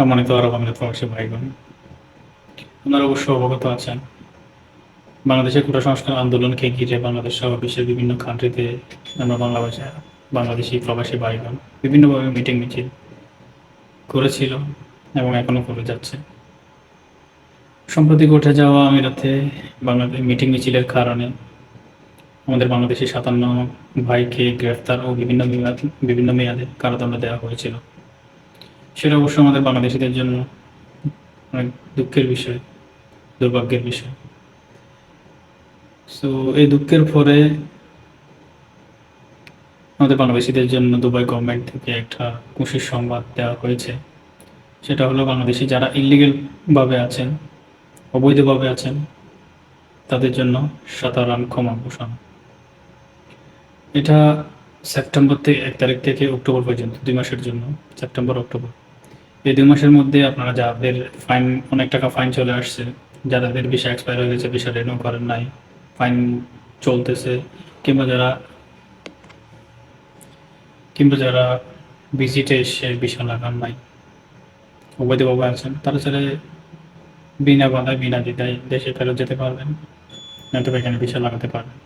সম্মানিত আরব আমিরাত প্রবাসী ভাইগণ। আপনারা অবশ্য অবগত আছেন, বাংলাদেশের কোটা সংস্কার আন্দোলনকে ঘিরে বাংলাদেশ সহ বিশ্বের বিভিন্ন কান্ট্রিতে আমরা বাংলা ভাষা বাংলাদেশি প্রবাসী ভাইগণ বিভিন্নভাবে মিটিং মিছিল করেছিল এবং এখনও করে যাচ্ছে। সম্প্রতি ঘটে যাওয়া আমিরাতে বাংলাদেশ মিটিং মিছিলের কারণে আমাদের বাংলাদেশি সাতান্ন ভাইকে গ্রেফতার ও বিভিন্ন বিভিন্ন মেয়াদে কারাদণ্ড দেওয়া হয়েছিল। সেটা অবশ্য আমাদের বাংলাদেশিদের জন্য অনেক দুঃখের বিষয়, দুর্ভাগ্যের বিষয়। সো এই দুঃখের পরে আমাদের বাংলাদেশিদের জন্য দুবাই গভর্নমেন্ট থেকে একটা খুশির সংবাদ দেওয়া হয়েছে। সেটা হলো বাংলাদেশি যারা ইলিগেলভাবে আছেন, অবৈধভাবে আছেন, তাদের জন্য সাধারণ ক্ষমা ঘোষণা। এটা সেপ্টেম্বর থেকে এক তারিখ থেকে অক্টোবর পর্যন্ত, দুই মাসের জন্য, সেপ্টেম্বর, অক্টোবর। এই দুই মাসের মধ্যে আপনারা যাদের ফাইন, অনেক টাকা ফাইন চলে আসছে যাদের ভিসা এক্সপায়ার হয়ে গেছে, ভিসা রিনিউ করেন নাই, ফাইন চলতেছে, কিংবা যারা কিংবা যারা ভিজিটে এসে ভিসা লাগান নাই অবৈধভাবে আছেন তারা ছেলে বিনা বাধায়, বিনা দ্বিধায় দেশে ফেরত যেতে পারবেন, নয়তো এখানে ভিসা লাগাতে পারবেন।